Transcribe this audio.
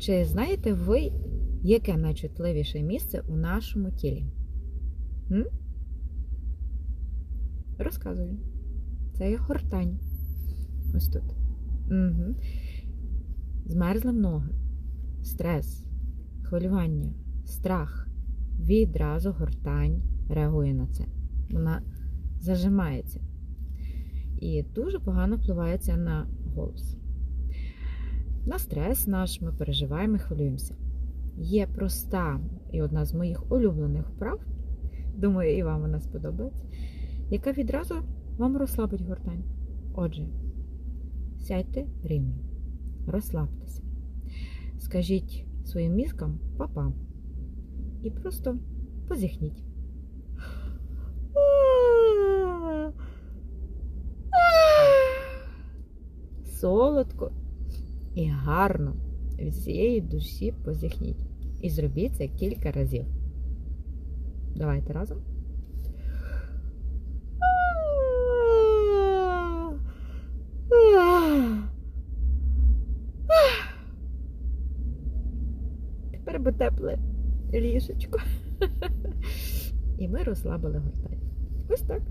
Чи знаєте ви, яке найчутливіше місце у нашому тілі? М? Розказую. Це є гортань. Ось тут. Угу. Змерзли ноги, стрес, хвилювання, страх. Відразу гортань реагує на це. Вона зажимається. І дуже погано впливається на голос. На стрес наш ми переживаємо і хвилюємося. Є проста і одна з моїх улюблених вправ, думаю, і вам вона сподобається, яка відразу вам розслабить гортань. Отже, сядьте рівно, розслабтеся, скажіть своїм мізкам папа і просто позіхніть. Солодко і гарно від всієї душі позіхніть. І зробіть це кілька разів. Давайте разом. Тепер би тепле ліжечко. І ми розслабили гортань. Ось так.